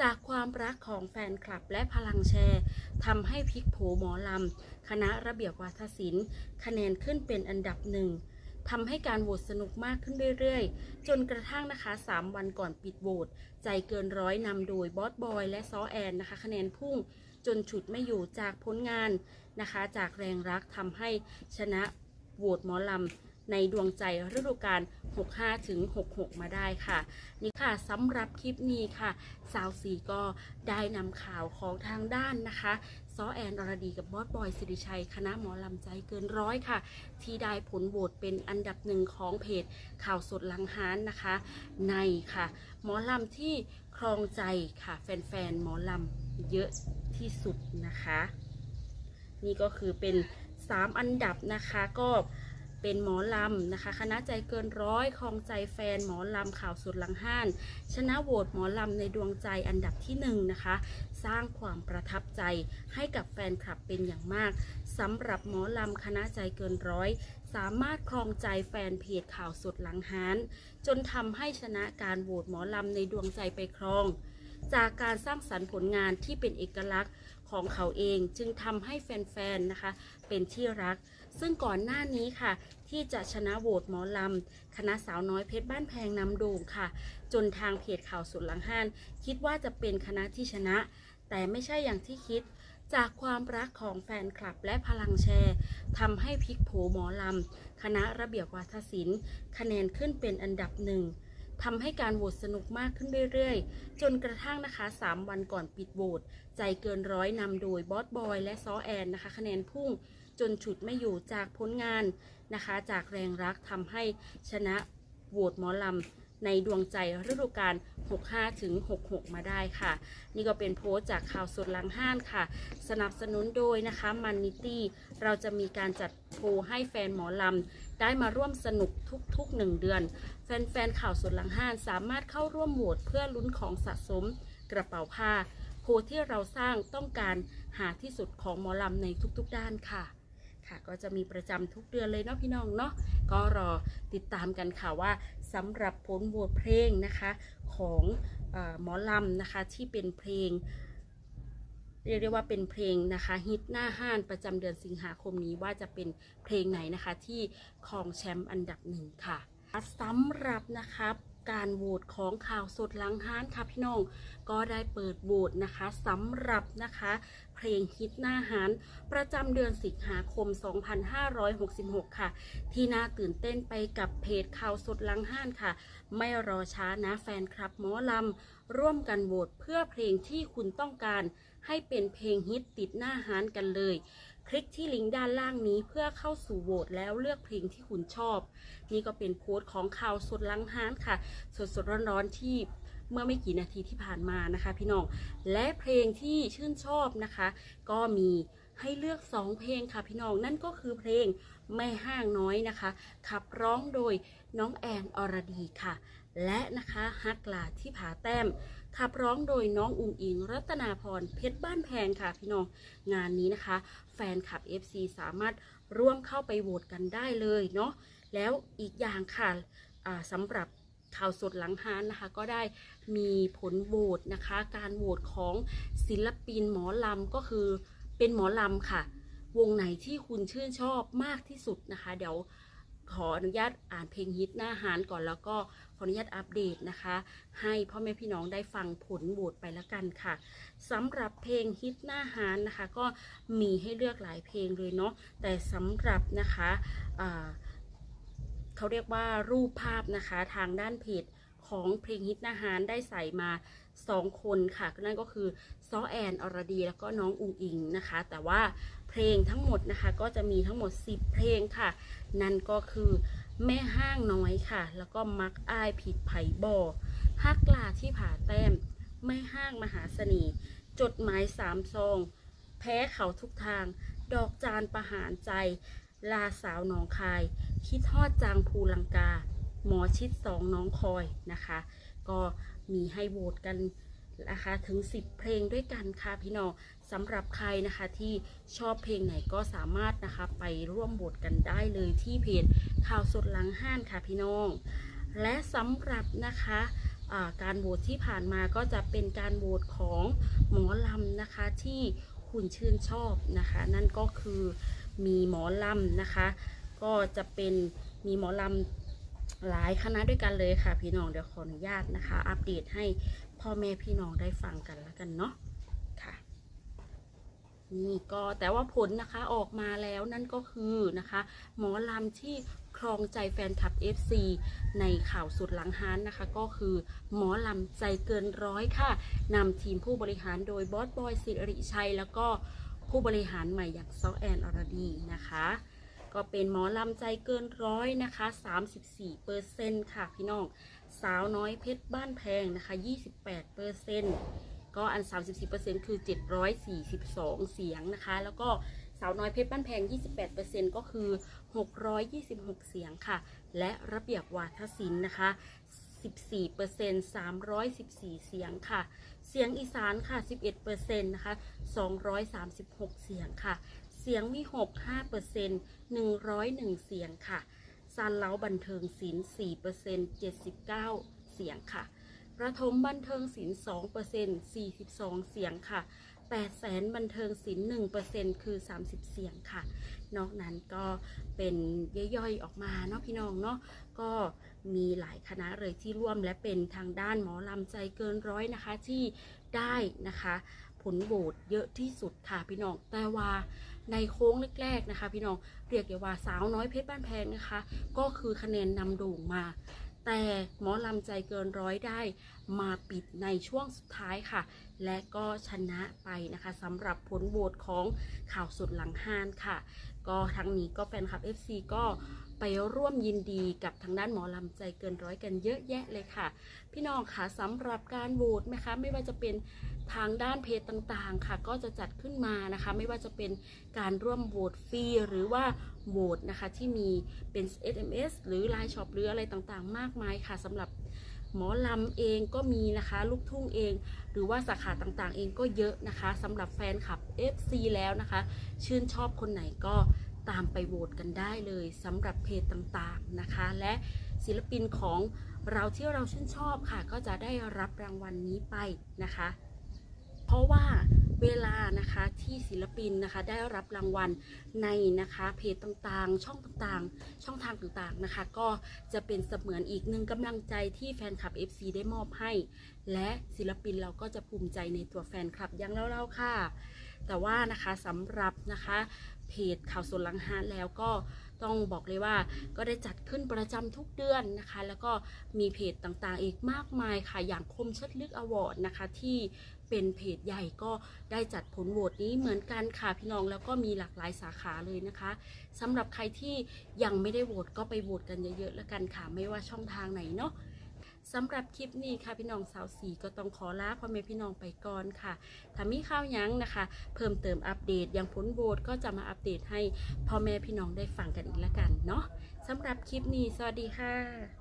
จากความรักของแฟนคลับและพลังแชร์ทำให้พลิกโผหมอลำ คณะระเบียบวาทศิลป์ คะแนนขึ้นเป็นอันดับหนึ่งทำให้การโหวตสนุกมากขึ้นเรื่อยๆ จนกระทั่งนะคะ 3 วันก่อนปิดโหวตใจเกินร้อยนำโดยบอสบอยและซอแอนนะคะ คะแนนพุ่งจนฉุดไม่อยู่จากผลงานนะคะ จากแรงรักทำให้ชนะโหวตหมอลำ ในดวงใจฤดูกาล65ถึง66 มาได้ค่ะ นี่ค่ะสำหรับคลิปนี้ค่ะสาวสีก็ได้นำข่าวของทางด้านนะคะซอแอนอรดีกับบอสบอยสิริชัย คณะหมอลำใจเกินร้อยค่ะ ที่ได้ผลโหวตเป็นอันดับหนึ่งของเพจข่าวสดลังฮานนะคะ ในค่ะ หมอลำที่ครองใจค่ะ แฟนๆ หมอลำเยอะที่สุดนะคะ นี่ก็คือเป็น 3 อันดับนะคะก็ เป็นหมอลำนะคะ คณะใจเกินร้อยคลองใจแฟนหมอลำข่าวสุดหลังห้าน ชนะโหวตหมอลำในดวงใจอันดับที่หนึ่งนะคะ สร้างความประทับใจให้กับแฟนคลับเป็นอย่างมากสำหรับหมอลำคณะใจเกินร้อยสามารถครองใจแฟนเพจข่าวสดหลังฮาน จนทำให้ชนะการโหวตหมอลำในดวงใจไปครอง จากการสร้างสรรค์ผลงานที่เป็นเอกลักษณ์ของเขาเองจึงทำให้แฟนๆนะคะ เป็นที่รัก ซึ่งก่อนหน้านี้ค่ะ ที่จะชนะโหวตหมอลำ คณะสาวน้อยเพชรบ้านแพงนำโด่งค่ะ จนทางเพจข่าวสุดหลังห้าน คิดว่าจะเป็นคณะที่ชนะ แต่ไม่ใช่อย่างที่คิดจากความรักของแฟนคลับและพลังแชร์ทำให้พิกโผหมอลำ คณะระเบียบวาทศิลป์ คะแนนขึ้นเป็นอันดับหนึ่ง ทำให้การโหวตสนุกมากขึ้นเรื่อยๆ จนกระทั่งนะคะ 3 วันก่อนปิดโหวตใจเกินร้อยนำโดยบอสบอยและซอแอนนะคะคะแนนพุ่งจนฉุดไม่อยู่จากผลงานนะคะ จากแรงรักทำให้ชนะโหวตหมอลำ ในดวงใจฤดูกาล65ถึง66 มาได้ค่ะ นี่ก็เป็นโพสต์จากข่าวสดหลังห้านค่ะ สนับสนุนโดยนะคะมันนิตี้เราจะมีการจัดโพให้แฟนหมอลำ ได้มาร่วมสนุกทุกๆ 1 เดือน แฟนๆข่าวสดหลังห้านสามารถเข้าร่วมโหวตเพื่อลุ้นของสะสมกระเป๋าผ้าโพที่เราสร้างต้องการหาที่สุดของหมอลำในทุกๆด้านค่ะ ค่ะ ก็จะมีประจำทุกเดือนเลยเนาะพี่น้องเนาะก็รอติดตามกันค่ะว่าสำหรับผลโหวตเพลงนะคะของอหมอลำนะคะที่เป็นเพลงเรียกได้ว่าเป็นเพลงนะคะฮิตหน้าห้านประจำเดือนสิงหาคมนี้ว่าจะเป็นเพลงไหนนะคะที่ครองแชมป์อันดับหนึ่งค่ะสำหรับนะคะ การโหวตของข่าวสดหลังห้านค่ะพี่น้อง ก็ได้เปิดโหวตนะคะสำหรับนะคะ เพลงฮิตหน้าหารประจำเดือนสิงหาคม 2566 ค่ะ ที่น่าตื่นเต้นไปกับเพจข่าวสดหลังห้านค่ะ ไม่รอช้านะแฟนคลับหมอลำร่วมกันโหวตเพื่อเพลงที่คุณต้องการให้เป็นเพลงฮิตติดหน้าหารกันเลย คลิกที่ลิงก์ด้านล่างนี้เพื่อเข้าสู่โหวตแล้วเลือกเพลงที่คุณชอบ นี่ก็เป็นโพสต์ของข่าวสดลังฮานค่ะ สดสดร้อนๆที่เมื่อไม่กี่นาทีที่ผ่านมานะคะ พี่น้อง และเพลงที่ชื่นชอบนะคะ ก็มี ให้เลือก 2 เพลงค่ะพี่น้อง นั่นก็คือเพลงแม่ห้างน้อยนะคะ ขับร้องโดยน้องแอนอรดีค่ะ และนะคะฮักลาที่ผาแต้ม ขับร้องโดยน้องอุงอิง รัตนาพรเพชรบ้านแพงค่ะพี่น้อง งานนี้นะคะ แฟนคลับ FC สามารถร่วมเข้าไปโหวตกันได้เลยเนาะ แล้วอีกอย่างค่ะสำหรับข่าวสดหลังฮานนะคะ ก็ได้มีผลโหวตนะคะ การโหวตของศิลปินหมอลำก็คือ เป็นหมอลำค่ะ วงไหนที่คุณชื่นชอบมากที่สุดนะคะ เดี๋ยวขออนุญาตอ่านเพลงฮิตหน้าฮานก่อนแล้วก็ขออนุญาตอัปเดตนะคะ ให้พ่อแม่พี่น้องได้ฟังผลโหวตไปแล้วกันค่ะสำหรับเพลงฮิตหน้าฮานนะคะ ก็มีให้เลือกหลายเพลงเลยเนาะแต่สำหรับนะคะเขาเรียกว่ารูปภาพนะคะทางด้านเพจ ของเพลงฮิตนาฮานได้ใส่มาสองคนค่ะนั่นก็คือซอแอนอรดี แล้วก็น้องอุงอิงนะคะ แต่ว่าเพลงทั้งหมดนะคะ ก็จะมีทั้งหมด 10 เพลงค่ะ นั่นก็คือแม่ห้างน้อยค่ะ แล้วก็มักอ้ายผิดไผ่บอฮักลาที่ผาแต้ม แม่ห้างมหาเสน่ห์จดหมายสามซอง แพ้เขาทุกทาง ดอกจานประหารใจ ลาสาวหนองคาย คิดทอดจางภูลังกา หมอชิดสองน้องคอยนะคะ ก็มีให้โหวตกันนะคะถึง 10 เพลงด้วยกันค่ะพี่น้องสำหรับใครนะคะที่ชอบเพลงไหนก็สามารถนะคะไปร่วมโหวตกันได้เลยที่เพจข่าวสดหลังห้านค่ะพี่น้อง และสำหรับนะคะการโหวตที่ผ่านมาก็จะเป็นการโหวตของหมอลำนะคะที่คุณชื่นชอบนะคะ นั่นก็คือมีหมอลำนะคะ ก็จะเป็นมีหมอลำ หลายคณะด้วยกันเลยค่ะ พี่น้องเดี๋ยวขออนุญาตนะคะ อัปเดตให้พ่อแม่พี่น้องได้ฟังกันแล้วกันเนาะค่ะ นี่ก็แต่ว่าผลนะคะออกมาแล้วนั่นก็คือนะคะ หมอลำที่ครองใจแฟนคลับ FC ในข่าวสุดหลังฮานนะคะ ก็คือหมอลำใจเกินร้อยค่ะนำทีมผู้บริหารโดยบอสบอยสิริชัย แล้วก็ผู้บริหารใหม่อย่างซอแอนอรดีนะคะ ก็เป็นหมอลำใจเกินร้อยนะคะ34เปอร์เซ็นต์ค่ะพี่น้อง สาวน้อยเพชรบ้านแพงนะคะ28เปอร์เซ็นต์ก็อัน 34%คือ 742 เสียงนะคะ แล้วก็สาวน้อยเพชรบ้านแพง 28%ก็คือ 626 เสียงค่ะ และระเบียบวาทศิลป์นะคะ 14% 314 เสียงค่ะ เสียงอีสานค่ะ 11%นะคะ 236 เสียงค่ะ เสียงวิหก5% 101 เสียงค่ะซันเล้าบันเทิงศิลป์4% 79 เสียงค่ะประถมบันเทิงศิลป์2เปอร์เซ็นต์42 เสียงค่ะ8แสนบันเทิงศิลป์1เปอร์เซ็นต์คือ 30 เสียงค่ะ นอกนั้นก็เป็นย่อยๆออกมาเนาะพี่น้องเนาะก็มีหลายคณะเลยที่ร่วมและเป็นทางด้านหมอลำใจเกินร้อยนะคะที่ได้นะคะ ผลโหวตเยอะที่สุดค่ะพี่น้องแต่ว่า ในโค้งแรกๆนะคะ พี่น้องเรียกได้ว่าสาวน้อยเพชรบ้านแพงนะคะ ก็คือคะแนนนำโด่งมา แต่หมอลำใจเกินร้อยได้มาปิดในช่วงสุดท้ายค่ะ และก็ชนะไปนะคะสำหรับผลโหวตของข่าวสุดหลังห้านค่ะ ก็ทั้งนี้ก็แฟนคลับ FC ก็ ไปร่วมยินดีกับทางด้านหมอลำใจเกินร้อยกันเยอะแยะเลยค่ะ พี่น้องค่ะสำหรับการโหวตนะคะไม่ว่าจะเป็นทางด้านเพจต่างๆค่ะ ก็จะจัดขึ้นมานะคะ ไม่ว่าจะเป็นการร่วมโหวตฟรีหรือว่าโหวตนะคะที่มีเป็น SMS หรือ Line Shop หรืออะไรต่างๆ มากมายค่ะสำหรับหมอลำเองก็มีนะคะ ลูกทุ่งเอง หรือว่าสาขาต่างๆ เองก็เยอะนะคะสำหรับแฟนคลับ FC แล้วนะคะ ชื่นชอบคนไหนก็ ตามไปโหวตกันได้เลยสำหรับเพจต่างๆนะคะ และศิลปินของเราที่เราชื่นชอบค่ะ ก็จะได้รับรางวัลนนี้ไปนะคะ เพราะว่าเวลานะคะที่ศิลปินนะคะได้รับรางวัลในนะคะเพจต่างๆ ช่องต่างๆ ช่องทางต่างๆนะคะ ก็จะเป็นเสมือนอีกหนึ่งกำลังใจที่แฟนคลับ FC ได้มอบให้ และศิลปินเราก็จะภูมิใจในตัวแฟนคลับอย่างเราๆค่ะ แต่ว่านะคะสำหรับนะคะ เพจข่าวสดลังฮานแล้วก็ต้องบอกเลยว่าก็ได้จัดขึ้นประจำทุกเดือนนะคะ แล้วก็มีเพจต่างๆ อีกมากมายค่ะ อย่างคมชัดลึกอวอร์ดนะคะ ที่เป็นเพจใหญ่ก็ได้จัดผลโหวตนี้เหมือนกันค่ะพี่น้องแล้วก็มีหลากหลายสาขาเลยนะคะสำหรับใครที่ยังไม่ได้โหวตก็ไปโหวตกันเยอะๆแล้วกันค่ะ ไม่ว่าช่องทางไหนเนาะ สำหรับคลิปนี้ค่ะพี่น้องสาวสีก็ต้องขอลาพ่อแม่พี่น้องไปก่อนค่ะถ้ามีข่าวยังนะคะ เพิ่มเติมอัปเดตอย่างผลโหวตก็จะมาอัปเดตให้พ่อแม่พี่น้องได้ฟังกันอีกแล้วกันเนาะสำหรับคลิปนี้สวัสดีค่ะ